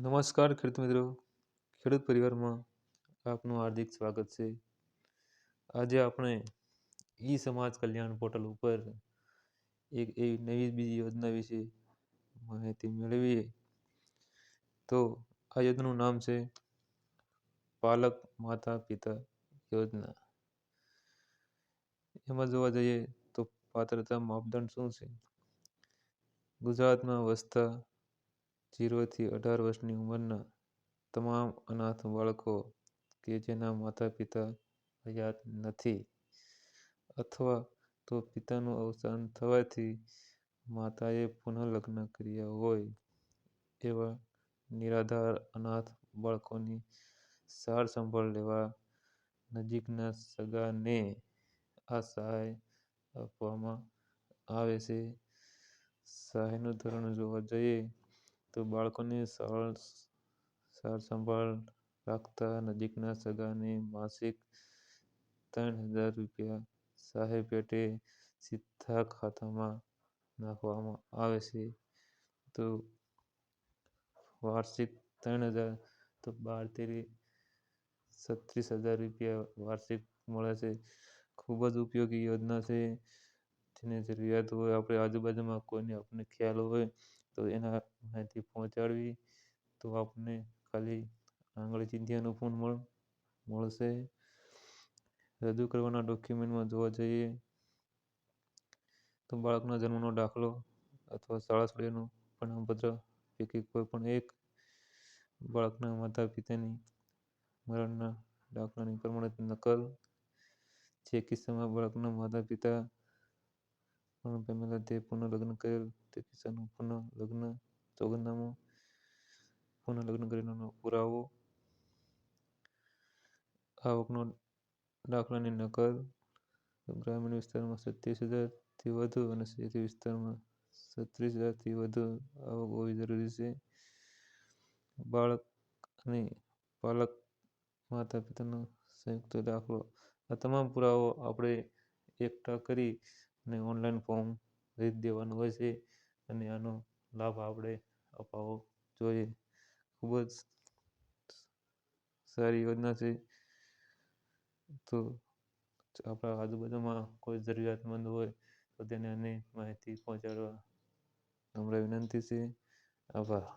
નમસ્કાર ખેડૂત મિત્રો. ખેડૂત પરિવારમાં આપનું હાર્દિક સ્વાગત છે. આજે આપણે ઈ સમાજ કલ્યાણ પોર્ટલ ઉપર એક એવી નવી બીજી યોજના વિશે માહિતી મેળવીએ. તો આ યોજનાનું નામ છે પાલક માતા પિતા યોજના. એમાં જોવા જઈએ તો પાત્રતા માપદંડ શું છે? ગુજરાતમાં વસતા જીરોથી અઢાર વર્ષની ઉંમરના તમામ અનાથ બાળકો કે જેના માતા પિતા હયાત નથી અથવા તો પિતાનું અવસાન થવાથી માતાએ પુનઃલગ્ન કર્યા હોય એવા નિરાધાર અનાથ બાળકોની સાર સંભાળ લેવા નજીકના સગાને આ સહાય આપવામાં આવે છે. સહાયનું ધોરણ જોવા જઈએ તો બાળકોને સાર સંભાળ રાખતા નજીકના સગાને માસિક ત્રણ હજાર રૂપિયા સહાય પેટે સીધા ખાતામાં નાખવામાં આવે છે. તો વાર્ષિક ત્રણ હજાર, તો બાર તેરી છત્રીસ હજાર રૂપિયા વાર્ષિક મળે છે. ખૂબ જ ઉપયોગી યોજના છે. જેને જરૂરિયાત હોય, આપણે આજુબાજુમાં કોઈને આપણને ખ્યાલ હોય તો એના માહિતી પહોંચાડવી તો આપણને ખાલી આંગળી ચીંધ્યાનું પણ મળ, મળશે. રજૂ કરવાના ડોક્યુમેન્ટમાં જોવા જઈએ તો બાળકના જન્મનો દાખલો અથવા શાળા છોડ્યાનું પ્રમાણપત્ર પૈકી કોઈ પણ એક બાળકના માતા પિતાની મરણના દાખલાની પ્રમાણિત નકલ જે કિસ્સામાં બાળકના માતા પિતા મરણ પામેલા તે પુનઃલગ્ન કરેલ તે કિસ્સાનું પુનઃલગ્ન સોગંદનામું પુનઃલગ્ન કરેલાનો પુરાવો. આવકનો દાખલાની નકલ. ગ્રામીણ વિસ્તારમાં સત્યાવીસ હજારથી વધુ અને શહેરી વિસ્તારમાં છત્રીસ હજારથી વધુ આવક હોવી જરૂરી છે. બાળક અને પાલક માતા પિતાનો સંયુક્ત દાખલો. આ તમામ પુરાવો આપણે એકઠા કરી અને ઓનલાઈન ફોર્મ ભરી દેવાનું હોય છે અને આનો લાભ આપણે અપાવવો જોઈએ. ખૂબ જ સારી યોજના છે. તો આપણા આજુબાજુમાં કોઈ જરૂરિયાતમંદ હોય તો તેને આની માહિતી પહોંચાડવા નમ્ર વિનંતી છે. આભાર.